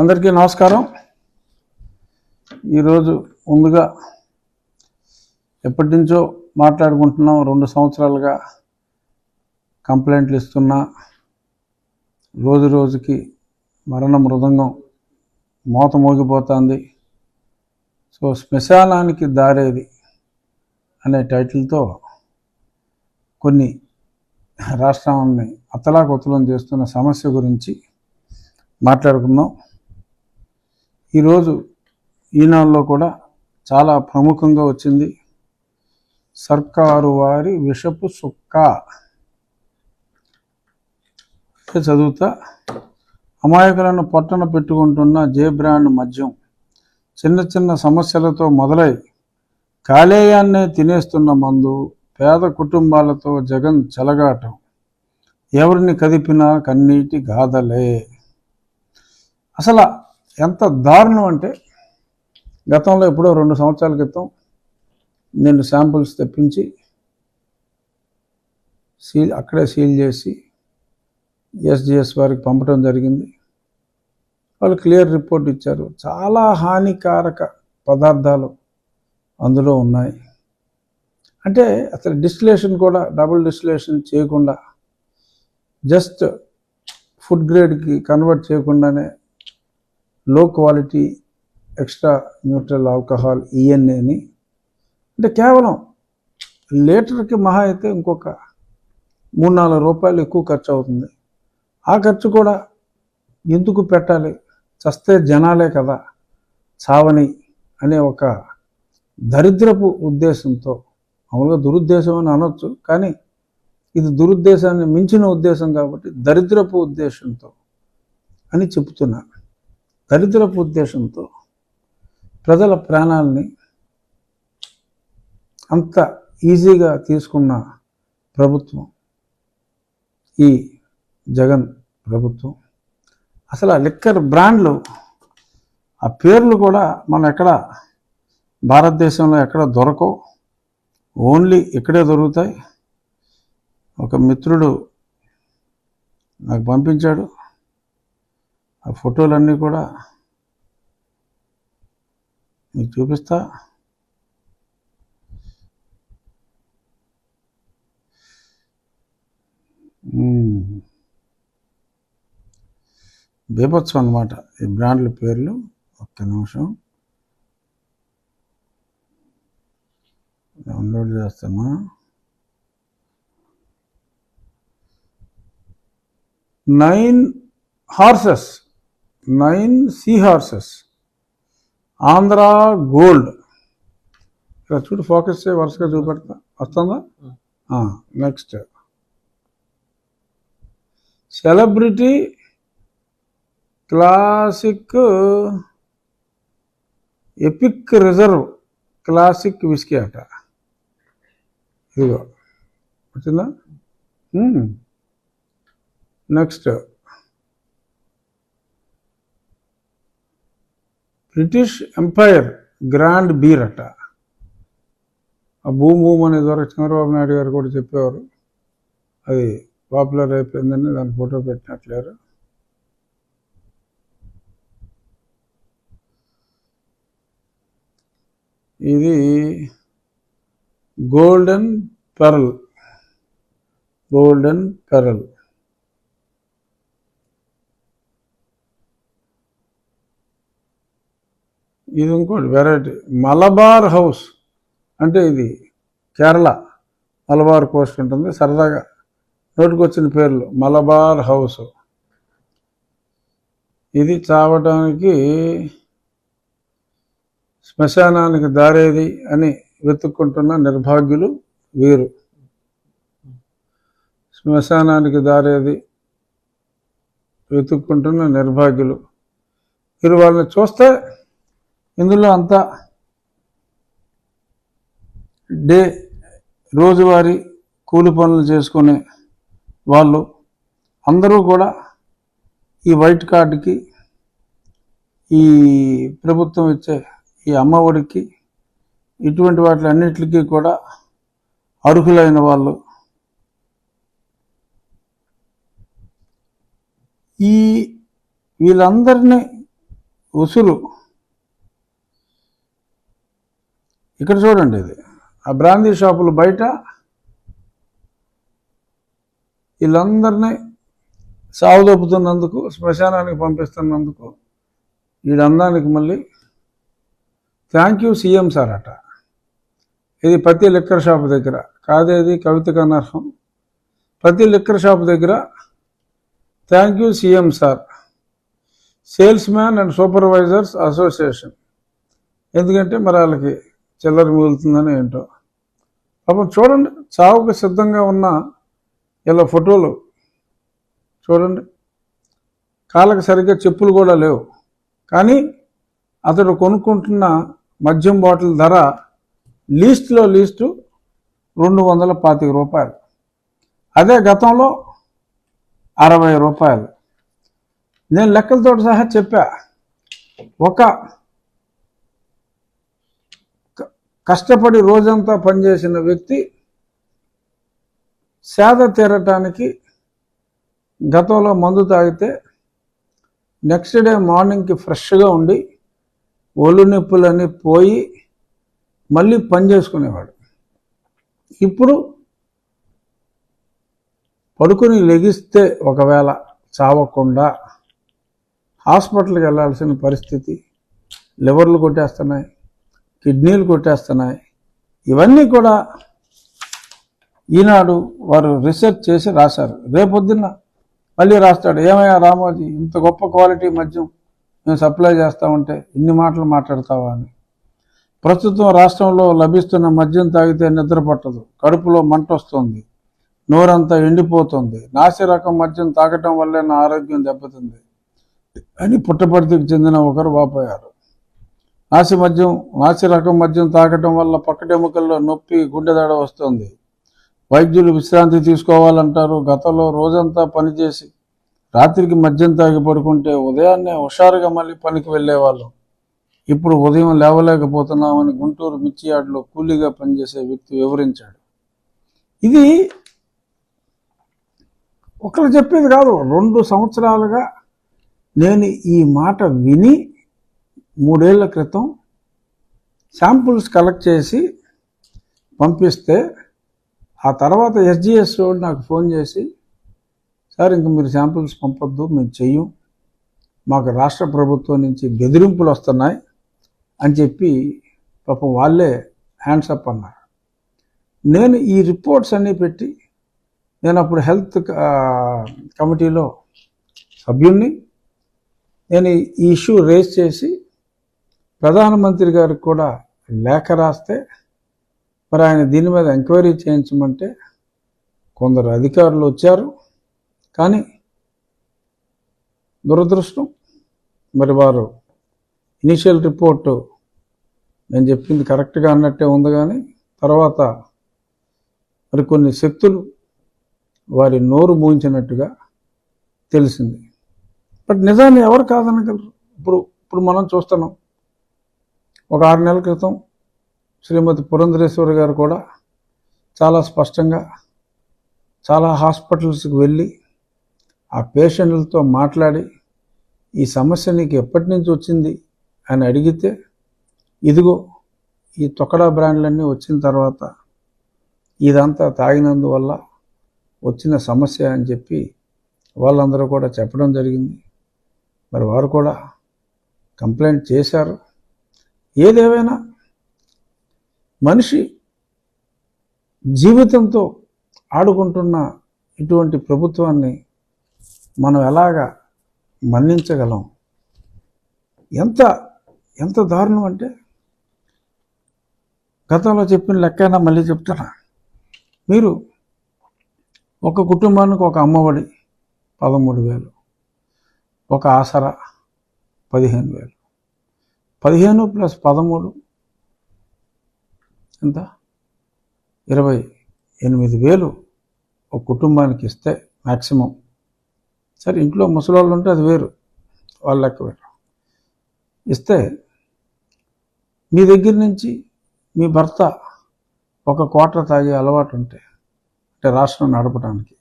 అందరికీ నమస్కారం. ఈరోజు ముందుగా ఎప్పటి నుంచో మాట్లాడుకుంటున్నాం. రెండు సంవత్సరాలుగా కంప్లైంట్లు ఇస్తున్నా. రోజు రోజుకి మరణ మృదంగం మోత మోగిపోతుంది. సో శ్మశానానికి దారేది అనే టైటిల్తో కొన్ని రాష్ట్రాన్ని అతలాకుతలం చేస్తున్న సమస్య గురించి మాట్లాడుకుందాం. ఈరోజు ఈనాడులో కూడా చాలా ప్రముఖంగా వచ్చింది సర్కారు వారి విషపు సుక్క. చదువుతా. అమాయకులను పట్టణ పెట్టుకుంటున్న జే బ్రాండ్ మద్యం చిన్న చిన్న సమస్యలతో మొదలై కాలేయాన్నే తినేస్తున్న మందు పేద కుటుంబాలతో జగన్ చెలగాటం. ఎవరిని కదిపినా కన్నీటి గాథలే. అసలు ఎంత దారుణం అంటే గతంలో ఎప్పుడో రెండు సంవత్సరాల క్రితం నేను శాంపుల్స్ తెప్పించి సీల్ అక్కడే సీల్ చేసి ఎస్జిఎస్ వారికి పంపడం జరిగింది. వాళ్ళు క్లియర్ రిపోర్ట్ ఇచ్చారు. చాలా హానికారక పదార్థాలు అందులో ఉన్నాయి. అంటే అసలు డిస్టిలేషన్ కూడా డబుల్ డిస్టిలేషన్ చేయకుండా జస్ట్ ఫుడ్ గ్రేడ్కి కన్వర్ట్ చేయకుండానే low quality extra neutral alcohol ఈఎన్ఏని అంటే కేవలం లీటర్కి మహా అయితే ఇంకొక మూడు నాలుగు రూపాయలు ఎక్కువ ఖర్చు అవుతుంది. ఆ ఖర్చు కూడా ఎందుకు పెట్టాలి? చస్తే జనాలే కదా చావని అనే ఒక దరిద్రపు ఉద్దేశంతో. మామూలుగా దురుద్దేశం అని అనొచ్చు కానీ ఇది దురుద్దేశాన్ని మించిన ఉద్దేశం కాబట్టి దరిద్రపు ఉద్దేశంతో అని చెప్తున్నాను దరిద్రపు ఉద్దేశంతో ప్రజల ప్రాణాలని అంత ఈజీగా తీసుకున్న ప్రభుత్వం ఈ జగన్ ప్రభుత్వం. అసలు ఆ లిక్కర్ బ్రాండ్లు ఆ పేర్లు కూడా మనం ఎక్కడ భారతదేశంలో ఎక్కడ దొరకవు. ఓన్లీ ఇక్కడే దొరుకుతాయి. ఒక మిత్రుడు నాకు పంపించాడు. ఆ ఫోటోలన్నీ కూడా మీకు చూపిస్తా. బీభత్సం అనమాట ఈ బ్రాండ్ల పేర్లు. ఒక్క నిమిషం. డౌన్లోడ్ చేస్తామా? Nine horses. Nine C horses Andhra gold. ఇక్కడ చూడు ఫోకస్ చేయి వరుసగా చూపెడతా. వస్తుందా? Next. Celebrity classic epic reserve classic whisky అట ఇదిగో. వచ్చిందా? Next. British empire grand beer అట ఆ భూమ్ భూమ్ అనే ద్వారా చంద్రబాబు నాయుడు గారు కూడా చెప్పేవారు. అది పాపులర్ అయిపోయిందని దాని ఫోటో పెట్టినట్లేరు. ఇది గోల్డెన్ పెరల్. Golden pearl. ఇది ఇంకోటి వెరైటీ మలబార్ హౌస్ అంటే ఇది కేరళ. మలబార్ కోస్ట్ ఉంటుంది. సరదాగా నోటికొచ్చిన పేర్లు. మలబార్ హౌస్ ఇది చావటానికి శ్మశానానికి దారేది అని వెతుక్కుంటున్న నిర్భాగ్యులు వీరు. శ్మశానానికి దారేది వెతుక్కుంటున్న నిర్భాగ్యులు. వీరు వాళ్ళని చూస్తే ఇందులో అంతా డే రోజువారీ కూలి పనులు చేసుకునే వాళ్ళు అందరూ కూడా ఈ వైట్ కార్డుకి ఈ ప్రభుత్వం ఇచ్చే ఈ అమ్మఒడికి ఇటువంటి వాటి అన్నిటికీ కూడా అర్హులైన వాళ్ళు. ఈ వీళ్ళందరినీ ఉసురు ఇక్కడ చూడండి ఇది. ఆ బ్రాందీ షాపులు బయట వీళ్ళందరినీ సాగుదొప్పుతున్నందుకు శ్మశానానికి పంపిస్తున్నందుకు వీడందానికి మళ్ళీ థ్యాంక్ యూ సీఎం సార్ అట. ఇది ప్రతి లిక్కర్ షాప్ దగ్గర. కాదేది? కవిత కనర్హం ప్రతి లిక్కర్ షాప్ దగ్గర thank you CM sir. Salesman and supervisors association ఎందుకంటే మరి వాళ్ళకి చిల్లర మిగులుతుందని ఏంటో. పాపం చూడండి చావుకు సిద్ధంగా ఉన్న ఇలా ఫోటోలు చూడండి. కాళ్ళకి సరిగ్గా చెప్పులు కూడా లేవు. కానీ అతడు కొనుక్కుంటున్న మద్యం బాటిల్ ధర లీస్ట్లో లీస్టు రెండు వందల పాతిక రూపాయలు. అదే గతంలో అరవై రూపాయలు. నేను లెక్కలతో సహా చెప్పా. ఒక కష్టపడి రోజంతా పనిచేసిన వ్యక్తి సేద తీరటానికి గతంలో మందు తాగితే నెక్స్ట్ డే మార్నింగ్కి ఫ్రెష్గా ఉండి ఒళ్ళు నొప్పులన్నీ పోయి మళ్ళీ పని చేసుకునేవాడు. ఇప్పుడు పడుకుని లెగిస్తే ఒకవేళ చావకుండా హాస్పిటల్కి వెళ్ళాల్సిన పరిస్థితి లివర్లు కొట్టేస్తున్నాయి. కిడ్నీలు కొట్టేస్తున్నాయి. ఇవన్నీ కూడా ఈనాడు వారు రీసెర్చ్ చేసి రాశారు. రేపొద్దున్న మళ్ళీ రాస్తాడు. ఏమయ్యా రామోజీ ఇంత గొప్ప క్వాలిటీ మద్యం మేము సప్లై చేస్తామంటే ఇన్ని మాటలు మాట్లాడతావా అని. ప్రస్తుతం రాష్ట్రంలో లభిస్తున్న మద్యం తాగితే నిద్ర పట్టదు. కడుపులో మంట వస్తుంది. నోరంతా ఎండిపోతుంది. నాసి రకం మద్యం తాగటం వల్లే నా ఆరోగ్యం దెబ్బతింది అని పుట్టపర్తికి చెందిన ఒకరు వాపోయారు. నాసి మద్యం నాసి రకం మద్యం తాగటం వల్ల పక్కటెముకల్లో నొప్పి గుండెదడ వస్తుంది. వైద్యులు విశ్రాంతి తీసుకోవాలంటారు. గతంలో రోజంతా పనిచేసి రాత్రికి మద్యం తాగి పడుకుంటే ఉదయాన్నే హుషారుగా మళ్ళీ పనికి వెళ్ళేవాళ్ళం. ఇప్పుడు ఉదయం లేవలేకపోతున్నామని గుంటూరు మిర్చి కూలీగా పనిచేసే వ్యక్తి వివరించాడు. ఇది ఒకరు చెప్పేది కాదు. రెండు సంవత్సరాలుగా నేను ఈ మాట విని మూడేళ్ళ క్రితం శాంపుల్స్ కలెక్ట్ చేసి పంపిస్తే ఆ తర్వాత ఎస్జిఎస్ వాడు నాకు ఫోన్ చేసి సార్ ఇంక మీరు శాంపుల్స్ పంపొద్దు మేము చెయ్యం. మాకు రాష్ట్ర ప్రభుత్వం నుంచి బెదిరింపులు వస్తున్నాయి అని చెప్పి పాపం వాళ్ళే హ్యాండ్స్ అప్ అన్నారు. నేను ఈ రిపోర్ట్స్ అన్నీ పెట్టి నేను అప్పుడు హెల్త్ కమిటీలో సభ్యుణ్ణి. నేను ఈ ఇష్యూ రేస్ చేసి ప్రధానమంత్రి గారికి కూడా లేఖ రాస్తే మరి ఆయన దీని మీద ఎంక్వైరీ చేయించమంటే కొందరు అధికారులు వచ్చారు. కానీ దురదృష్టం మరి వారు ఇనిషియల్ రిపోర్టు నేను చెప్పింది కరెక్ట్గా అన్నట్టే ఉంది కానీ తర్వాత మరి కొన్ని శక్తులు వారి నోరు మూయించినట్టుగా తెలిసింది. బట్ నిజాన్ని ఎవరు కాదనగలరు? ఇప్పుడు ఇప్పుడు మనం చూస్తున్నాం. ఒక ఆరు నెలల క్రితం శ్రీమతి పురంధరేశ్వరి గారు కూడా చాలా స్పష్టంగా చాలా హాస్పిటల్స్కి వెళ్ళి ఆ పేషెంట్లతో మాట్లాడి ఈ సమస్య నీకు ఎప్పటి నుంచి వచ్చింది అని అడిగితే ఇదిగో ఈ తొక్కడా బ్రాండ్లన్నీ వచ్చిన తర్వాత ఇదంతా తాగినందువల్ల వచ్చిన సమస్య అని చెప్పి వాళ్ళందరూ కూడా చెప్పడం జరిగింది. మరి వారు కూడా కంప్లైంట్ చేశారు. ఏదేవైనా మనిషి జీవితంతో ఆడుకుంటున్న ఇటువంటి ప్రభుత్వాన్ని మనం ఎలాగా మన్నించగలం? ఎంత ఎంత దారుణం అంటే గతంలో చెప్పిన లెక్కైనా మళ్ళీ చెప్తున్నా. మీరు ఒక కుటుంబానికి ఒక అమ్మఒడి పదమూడు వేలు ఒక ఆసరా పదిహేను వేలు. పదిహేను ప్లస్ పదమూడు. ఎంత? ఇరవై ఎనిమిది వేలు ఒక కుటుంబానికి ఇస్తే మ్యాక్సిమం సరే ఇంట్లో ముసలోళ్ళు ఉంటే అది వేరు. వాళ్ళ లెక్క వేరు. ఇస్తే మీ దగ్గర నుంచి మీ భర్త ఒక కోట తాగే అలవాటు ఉంటే అంటే రాష్ట్రం నడపడానికి